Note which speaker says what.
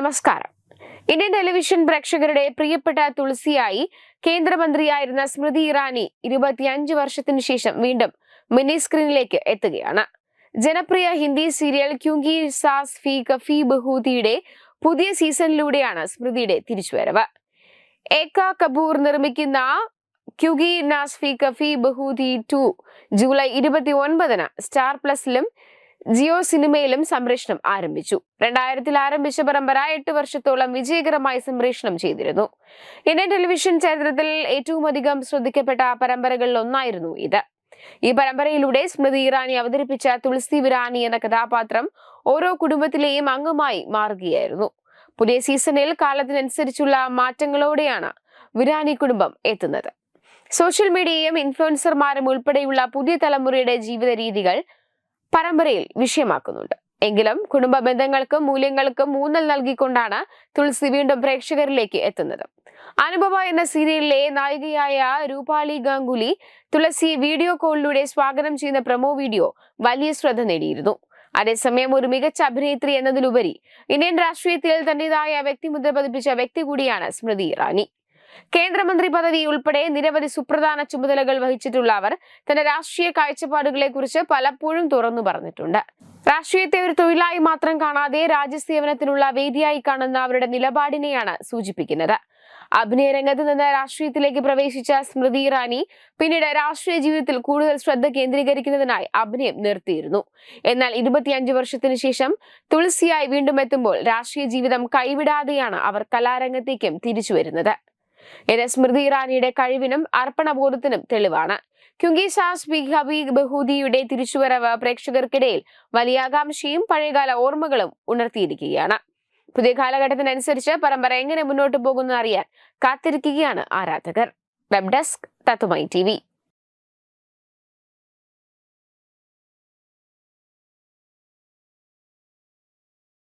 Speaker 1: നമസ്കാരം. Indian television പ്രേക്ഷകരുടെ പ്രിയപ്പെട്ട തുളസിയായി കേന്ദ്രമന്ത്രിയായിരുന്ന സ്മൃതി ഇറാനി ഇരുപത്തിയഞ്ച് വർഷത്തിനു ശേഷം വീണ്ടും മിനി സ്ക്രീനിലേക്ക് എത്തുകയാണ്. ജനപ്രിയ ഹിന്ദി സീരിയൽ ക്യൂങ്കി സാസ് ഫി കഫി ബഹൂതിയുടെ പുതിയ സീസണിലൂടെയാണ് സ്മൃതിയുടെ തിരിച്ചുവരവ്. ഏക്ക കപൂർ നിർമ്മിക്കുന്ന ക്യുഗി നാസ് ഫി കഫി ബഹൂതി ടു ജൂലൈ ഇരുപത്തി ഒൻപതിന് സ്റ്റാർ പ്ലസിലും ജിയോ സിനിമയിലും സംപ്രേഷണം ആരംഭിച്ചു. രണ്ടായിരത്തിൽ ആരംഭിച്ച പരമ്പര എട്ട് വർഷത്തോളം വിജയകരമായി സംപ്രേഷണം ചെയ്തിരുന്നു. ഇന്ത്യൻ ടെലിവിഷൻ ചരിത്രത്തിൽ ഏറ്റവും അധികം ശ്രദ്ധിക്കപ്പെട്ട പരമ്പരകളിൽ ഒന്നായിരുന്നു ഇത്. ഈ പരമ്പരയിലൂടെ സ്മൃതി ഇറാനി അവതരിപ്പിച്ച തുളസി വിരാനി എന്ന കഥാപാത്രം ഓരോ കുടുംബത്തിലെയും അംഗമായി മാറുകയായിരുന്നു. പുതിയ സീസണിൽ കാലത്തിനനുസരിച്ചുള്ള മാറ്റങ്ങളോടെയാണ് വിരാനി കുടുംബം എത്തുന്നത്. സോഷ്യൽ മീഡിയയും ഇൻഫ്ലുവൻസർമാരും ഉൾപ്പെടെയുള്ള പുതിയ തലമുറയുടെ ജീവിത രീതികൾ പരമ്പരയിൽ വിഷയമാക്കുന്നുണ്ട്. എങ്കിലും കുടുംബ ബന്ധങ്ങൾക്കും മൂല്യങ്ങൾക്കും ഊന്നൽ നൽകിക്കൊണ്ടാണ് തുളസി വീണ്ടും പ്രേക്ഷകരിലേക്ക് എത്തുന്നത്. അനുഭവ എന്ന സീരിയലിലെ നായികയായ രൂപാളി ഗാംഗുലി തുളസി വീഡിയോ കോളിലൂടെ സ്വാഗതം ചെയ്യുന്ന പ്രൊമോ വീഡിയോ വലിയ ശ്രദ്ധ നേടിയിരുന്നു. അതേസമയം ഒരു മികച്ച അഭിനേത്രി എന്നതിലുപരി ഇന്ത്യൻ രാഷ്ട്രീയത്തിൽ തന്റേതായ വ്യക്തിമുദ്ര പതിപ്പിച്ച വ്യക്തി കൂടിയാണ് സ്മൃതി ഇറാനി. കേന്ദ്രമന്ത്രി പദവി ഉൾപ്പെടെ നിരവധി സുപ്രധാന ചുമതലകൾ വഹിച്ചിട്ടുള്ള അവർ തന്റെ രാഷ്ട്രീയ കാഴ്ചപ്പാടുകളെ കുറിച്ച് പലപ്പോഴും തുറന്നു പറഞ്ഞിട്ടുണ്ട്. രാഷ്ട്രീയത്തെ ഒരു തൊഴിലായി മാത്രം കാണാതെ രാജ്യസേവനത്തിനുള്ള വേദിയായി കാണുന്ന അവരുടെ നിലപാടിനെയാണ് സൂചിപ്പിക്കുന്നത്. അഭിനയ രംഗത്ത് നിന്ന് രാഷ്ട്രീയത്തിലേക്ക് പ്രവേശിച്ച സ്മൃതി ഇറാനി പിന്നീട് രാഷ്ട്രീയ ജീവിതത്തിൽ കൂടുതൽ ശ്രദ്ധ കേന്ദ്രീകരിക്കുന്നതിനായി അഭിനയം നിർത്തിയിരുന്നു. എന്നാൽ ഇരുപത്തിയഞ്ച് വർഷത്തിന് ശേഷം തുളസിയായി വീണ്ടും എത്തുമ്പോൾ രാഷ്ട്രീയ ജീവിതം കൈവിടാതെയാണ് അവർ കലാരംഗത്തേക്കും തിരിച്ചു വരുന്നത്. ഇത് സ്മൃതി ഇറാനിയുടെ കഴിവിനും അർപ്പണബോധത്തിനും തെളിവാണ്. ക്യുങ്കി സാസ് ബി ഹബി ബഹൂദിയുടെ തിരിച്ചുവരവ് പ്രേക്ഷകർക്കിടയിൽ വലിയ ആകാംക്ഷയും പഴയകാല ഓർമ്മകളും ഉണർത്തിയിരിക്കുകയാണ്. പുതിയ കാലഘട്ടത്തിനനുസരിച്ച് പരമ്പര എങ്ങനെ മുന്നോട്ട് പോകുന്നു അറിയാൻ കാത്തിരിക്കുകയാണ് ആരാധകർ. വെബ് ഡെസ്ക് തത്തുമൈ ടി